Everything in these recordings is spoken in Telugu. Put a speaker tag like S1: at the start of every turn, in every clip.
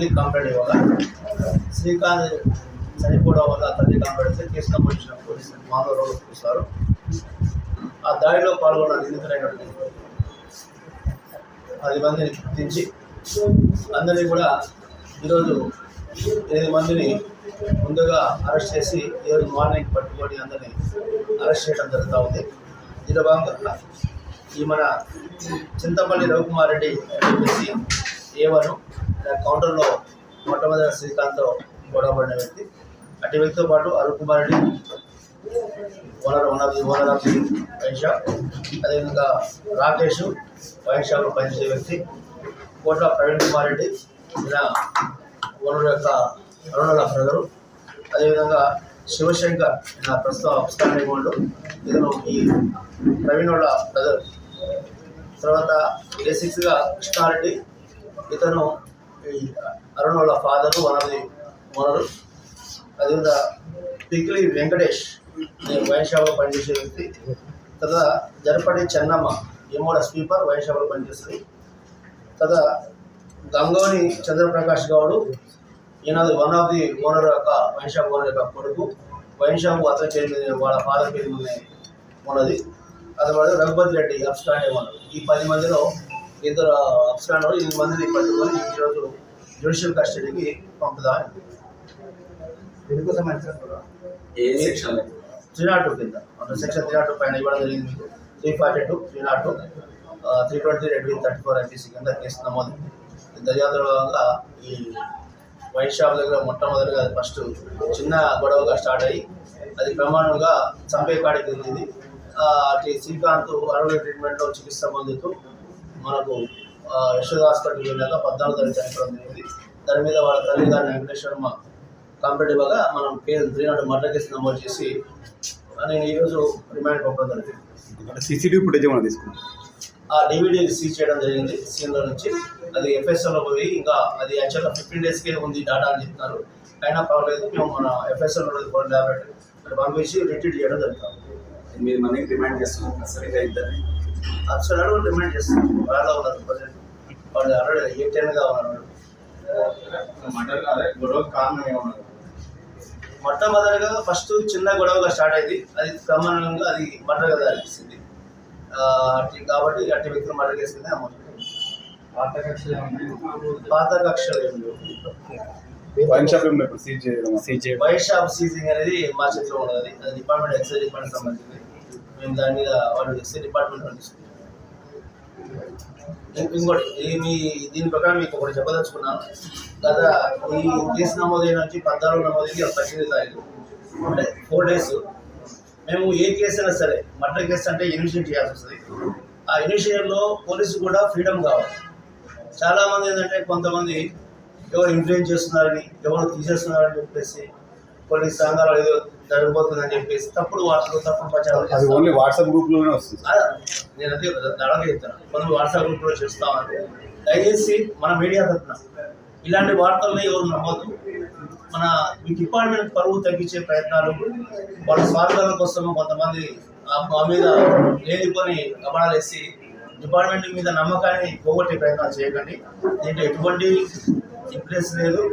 S1: తల్లి కంప్లైంట్ ఇవ్వగా శ్రీకాంత్ చనిపోవడం వల్ల తల్లి కంప్లైంట్ ఇస్తే కేసు నమోదు చేసిన పోలీసులు మామూలు రోడ్డు చూస్తారు ఆ దాడిలో పాల్గొన్న నిందితులైనటువంటి పది మందిని గుర్తించి అందరినీ కూడా ఈరోజు ఎనిమిది మందిని ముందుగా అరెస్ట్ చేసి ఈరోజు మార్నింగ్ పట్టుకొని అందరినీ అరెస్ట్ చేయడం జరుగుతూ ఉంది. దీనిలో భాగంగా ఈ మన చింతపల్లి రవికుమార్ రెడ్డి చెప్పేసి ఏవను కౌంటర్లో మొట్టమొదటి శ్రీకాంత్తో గొడవపడిన వ్యక్తి. అటు వ్యక్తితో పాటు Arun Kumar Reddy owner one of the owner of the wine shop. అదేవిధంగా రాకేష్ వైన్ షాప్లో పనిచేసే వ్యక్తి. కోట్ల ప్రవీణ్ కుమార్ రెడ్డి ఈయన ఓనర్ యొక్క అరుణుల బ్రదరు. అదేవిధంగా శివశంకర్ ఈయన ప్రస్తుతం అప్స్టాండింగ్ ఇవ్వండు ఇతను ఈ ప్రవీణ్ వాళ్ళ బ్రదర్. తర్వాత బేసిక్స్గా కృష్ణారెడ్డి ఇతను అరుణ్ వాళ్ళ father one of the owner అదేవిధంగా పిక్లి వెంకటేష్ నేను వైన్షాప్లో పనిచేసే వ్యక్తి. తర్వాత జరపటి చెన్నమ్మ ఏమోడ స్వీపర్ వైన్షాప్లో పనిచేస్తుంది. తర్వాత గంగోని చంద్రప్రకాష్ గౌడు ఈయన వన్ ఆఫ్ ది ఓనర్ యొక్క వైన్ షాప్ ఓనర్ యొక్క కొడుకు. వైన్ షాప్ అతని పేరు మీద వాళ్ళ ఫాదర్ పేరు మీద ఉన్నది. అది వాడు రఘుపతి రెడ్డి అప్స్టాండ్ ఓనర్ ఈ పది మందిలో ఇద్దరు అప్స్టాండ్ ఎనిమిది మందిని పట్టుకొని ఈరోజు జ్యుడిషియల్ కస్టడీకి పంపుదామని
S2: ఎందుకోసం
S3: ఏ సెక్షన్
S1: త్రీ నాట్ టూ కింద. సెక్షన్ త్రీ నాట్ టూ పైన ఇవ్వడం జరిగింది మీకు. Three forty two three not two. Three twenty read with thirty four IPC కింద కేసు నమోదు. దర్యాప్తులో భాగంగా ఈ వైట్ షాప్ దగ్గర మొట్టమొదటిగా అది ఫస్ట్ చిన్న గొడవగా స్టార్ట్ అయ్యి అది ప్రమాణంగా చంపే కాడికి వెళ్ళింది అటు శ్రీకాంత్ అరవై ట్రీట్మెంట్లో చికిత్స పొందుతూ మనకు ఆ, యశోద హాస్పిటల్కి వెళ్ళాక పద్నాలుగు తారీఖు చనిపోవడం జరిగింది. దాని మీద వాళ్ళ తల్లి గారి వెంకటేశ్వరమ్మ కంపేటివ్గా మనం case three not murder case నమోదు చేసి నేను ఈరోజు రిమాండ్ పంపడం జరిగింది.
S2: అంటే సీసీటీవీ ఫుటేజ్ ఏమైనా తీసుకున్నాం
S1: ఆ డివిడీ సీజ్ చేయడం జరిగింది సీన్లో నుంచి. అది ఎఫ్ఎస్ఎల్లో పోయి ఇంకా అది యాక్చువల్గా ఫిఫ్టీన్ డేస్కే ఉంది డాటా అని చెప్తున్నారు అయినా పర్వాలేదు మేము మన ఎఫ్ఎస్ఎల్ ల్యాబొరేటరీ పంపించి రిట్రీట్ చేయడం జరుగుతుంది.
S3: మీరు మనకి డిమాండ్ చేస్తున్నారు సరిగ్గా ఇద్దరిని.
S1: అసలు అడుగు డిమాండ్ చేస్తున్నాం వాళ్ళలో ఉన్నారు ప్రజెంట్ వాళ్ళు ఆల్రెడీ ఏ టెన్గా ఉన్నారు?
S4: మటర్ అదే గొడవ కారణం ఏమన్నారు
S1: మొట్టమొదటిగా ఫస్ట్ చిన్న గొడవగా స్టార్ట్ అయింది. అది క్రమంగా అది ఆ, అట్టి కాబట్టి అట్టి వ్యక్తులు మర్డర్ చేసింది
S4: పాత కక్షలు
S1: పాత కక్షలు.
S2: Wine shop seize
S1: shop seizing అనేది మా చేతిలో ఉన్నది. అది డిపార్ట్మెంట్ ఎక్సైజ్ డిపార్ట్మెంట్ సంబంధించింది మేము దాని మీద వాళ్ళు ఎక్సైజ్ డిపార్ట్మెంట్ పంపిస్తున్నాం ఇంకోటి మీ దీని ప్రకారం మీకు ఒకటి చెప్పదలుచుకున్నాను గత ఈ కేసు నమోదైన నుంచి పద్నాలుగు నమోదైంది ఒక పద్దెనిమిది తారీఖు అంటే ఫోర్ డేస్ మేము ఏ కేసు అయినా సరే మర్డర్ కేసు అంటే ఇనిషియేట్ చేయాల్సి వస్తుంది. ఆ ఇనిషియేట్లో పోలీసు కూడా ఫ్రీడమ్ కావాలి. చాలామంది ఏంటంటే కొంతమంది ఎవరు ఇన్ఫ్లుయెన్స్ చేస్తున్నారని ఎవరు తీసేస్తున్నారని చెప్పేసి కొన్ని సంఘాలు ఏదో జరగబోతుందని చెప్పేసి తప్పుడు వార్తలు తప్పుడు ప్రచారం
S2: అది. ఓన్లీ వాట్సాప్ గ్రూప్లోనే వస్తుంది.
S1: నేను అదే దళంగా చెప్తాను కొందరు వాట్సాప్ గ్రూప్లో చేస్తామంటే దయచేసి మన మీడియా తరఫున ఇలాంటి వార్తల్ని ఎవరు నమ్మద్దు. మన ఈ డిపార్ట్మెంట్ పరువు తగ్గించే ప్రయత్నాలు వాళ్ళ స్వార్థాల కోసం కొంతమంది ఆ- మా మీద లేనిపోని గమనాలు వేసి డిపార్ట్మెంట్ మీద నమ్మకాన్ని పోగొట్టే ప్రయత్నాలు చేయకండి. దీంట్లో ఎటువంటి ఇన్ఫ్లుయెన్స్ లేదు.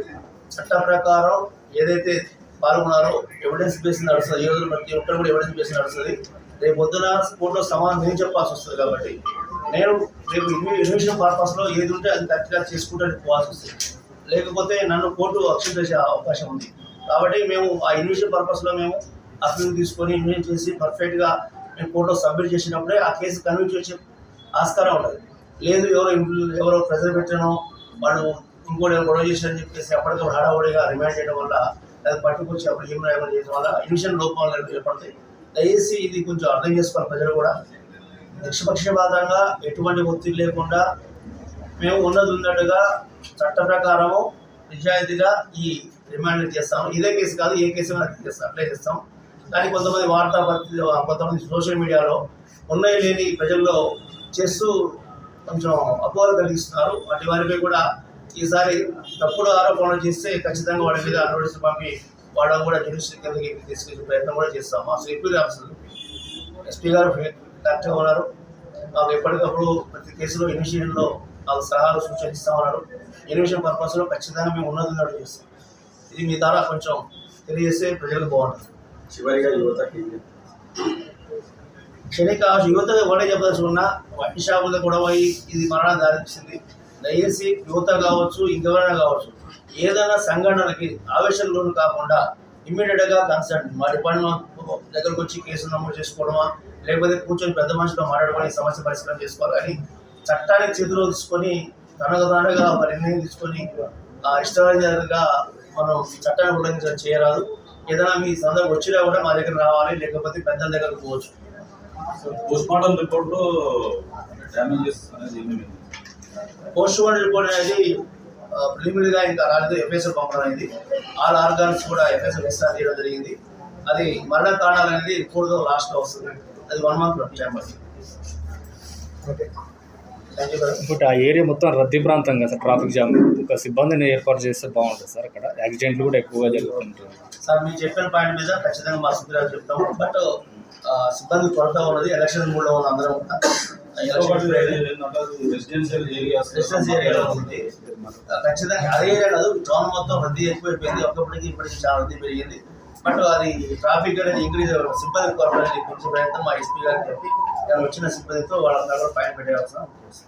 S1: చట్ట ప్రకారం ఏదైతే పాల్గొన్నారో ఎవిడెన్స్ బేస్ నడుస్తుంది. ఈ రోజు ప్రతి ఒక్కరు కూడా ఎవిడెన్స్ బేస్ నడుస్తుంది. రేపు పొద్దున కోర్టులో సమాధానం నేను చెప్పాల్సి వస్తుంది కాబట్టి నేను రేపు ఇన్వేషన్ పర్పస్లో ఏది ఉంటే అది కరెక్ట్గా చేసుకుంటే పోవాల్సి వస్తుంది. లేకపోతే నన్ను కోర్టు అక్షం చేసే అవకాశం ఉంది. కాబట్టి మేము ఆ ఇన్విషన్ పర్పస్లో మేము అక్షన్ తీసుకొని ఇన్వెస్ట్ చేసి పర్ఫెక్ట్గా మేము కోర్టులో సబ్మిట్ చేసినప్పుడే ఆ కేసు కన్విన్స్ చేసే ఆస్కారం ఉంటుంది. లేదు ఎవరో ఎవరో ప్రెజర్ పెట్టానో వాళ్ళు ఇంకోటి ఎవరో గొడవ చేశారని చెప్పేసి అప్పటికప్పుడు హడావుడిగా రిమైండ్ చేయడం వల్ల అది పట్టుకొచ్చి అప్పుడు ఏం రాయమని చేయడం వల్ల ఇన్షన్ లోపాలు ఏర్పడతాయి. దయచేసి ఇది కొంచెం అర్థం చేసుకోవాలి ప్రజలు కూడా. నిష్పక్షపాతంగా ఎటువంటి ఒత్తిడి లేకుండా మేము ఉన్నది ఉన్నట్టుగా చట్ట ప్రకారము నిజాయితీగా ఈ రిమాండ్ చేస్తాం ఇదే కేసు కాదు ఏ కేసు చేస్తాం అప్లై చేస్తాం. కానీ కొంతమంది వార్తాపత్రిక కొంతమంది సోషల్ మీడియాలో ఉన్నాయి లేని ప్రజల్లో చేస్తూ కొంచెం అపోహలు కలిగిస్తున్నారు. వాటి వారిపై కూడా ఈసారి తప్పుడు ఆరోపణలు చేస్తే ఖచ్చితంగా వాళ్ళ మీద నోటీస్ పంపి వాళ్ళని కూడా జ్యుడిషియల్ కిందకి ప్రయత్నం కూడా చేస్తాం. మా ఎస్పీ ఆఫీసర్ ఎస్పీ గారు కరెక్ట్గా ఉన్నారు. మాకు ఎప్పటికప్పుడు ప్రతి కేసులో ఇనిషియేషన్లో వాళ్ళ సలహాలు సూచనలు ఇస్తా ఉన్నారు ఇన్వెషన్ పర్పస్లో ఖచ్చితంగా మేము ఉన్నది చేస్తాం. ఇది మీ ద్వారా కొంచెం తెలియజేస్తే ప్రజలకు బాగుంటుంది.
S3: చివరిగా యువతకి
S1: క్షణిక యువత ఒకటే చెప్పదలుచుకున్నా వడ్డీ షాపుల్లో కూడా పోయి ఇది మరణం దారితీసింది. దయచేసి యువత కావచ్చు ఇంకెవరైనా కావచ్చు ఏదైనా సంఘటనలకి ఆవేశం లోను కాకుండా ఇమ్మీడియట్గా కన్సల్ట్ మా డిపార్ట్మెంట్ దగ్గరకు వచ్చి కేసు నమోదు చేసుకోవడమా లేకపోతే కూర్చొని పెద్ద మనుషులతో మాట్లాడుకొని సమస్య పరిష్కారం చేసుకోవాలి కానీ చట్టాన్ని చేతిలో తీసుకొని తనకు తానుగా ఒక నిర్ణయం తీసుకొని ఆ మనం చట్టాన్ని ఉల్లంఘించడం చేయరాదు. ఏదైనా మీ సందర్భం వచ్చినా కూడా మా దగ్గర రావాలి లేకపోతే పెద్దల దగ్గరకు పోవచ్చు.
S4: పోస్ట్ మార్టం రిపోర్ట్ డ్యామేజెస్ అనేది
S1: పోస్ట్ మార్టం రిపోర్ట్ అనేది ప్రిలిమినరీగా ఇంకా రాలేదు ఎఫ్ఎస్ఎల్ పంపడం అయింది ఆల్ ఆర్గాన్స్ కూడా ఎఫ్ఎస్ఎల్ విస్తరణ చేయడం జరిగింది. అది మరణ కారణాలు అనేది రిపోర్ట్ లాస్ట్లో వస్తుంది. అది వన్ మంత్ టైం పడుతుంది
S5: ఇప్పుడు ఆ ఏరియా మొత్తం రద్దీ ప్రాంతం కదా సార్ ట్రాఫిక్ జామ్. ఒక సిబ్బందిని ఏర్పాటు చేస్తే బాగుంటుంది సార్ అక్కడ. యాక్సిడెంట్లు కూడా ఎక్కువగా జరుగుతుంటుంది
S1: సార్ మీరు చెప్పిన పాయింట్ మీద ఖచ్చితంగా మా సుప్రీం చెప్తాము. బట్ సిబ్బంది కొరత ఉన్నది ఎలక్షన్ మూడ్లో ఉన్న అందరం
S4: రెసిడెన్షియల్ ఏరియాస్
S1: రెసిడెన్స్ ఏరియాలో ఉంది. ఖచ్చితంగా అదే ఏరియా కాదు టౌన్ మొత్తం రద్దీ ఎక్కువైపోయింది. ఒకప్పటికి ఇప్పటికి చాలా రద్దీ పెరిగింది. బట్ అది ట్రాఫిక్ అనేది ఇంక్రీజ్ సిబ్బంది కొరత అనేది కొంచెం ప్రయత్నం మా ఎస్పీ గారికి చెప్పి వచ్చిన సిబ్బందితో వాళ్ళ పైన పెట్టే అవసరం. ఉంది.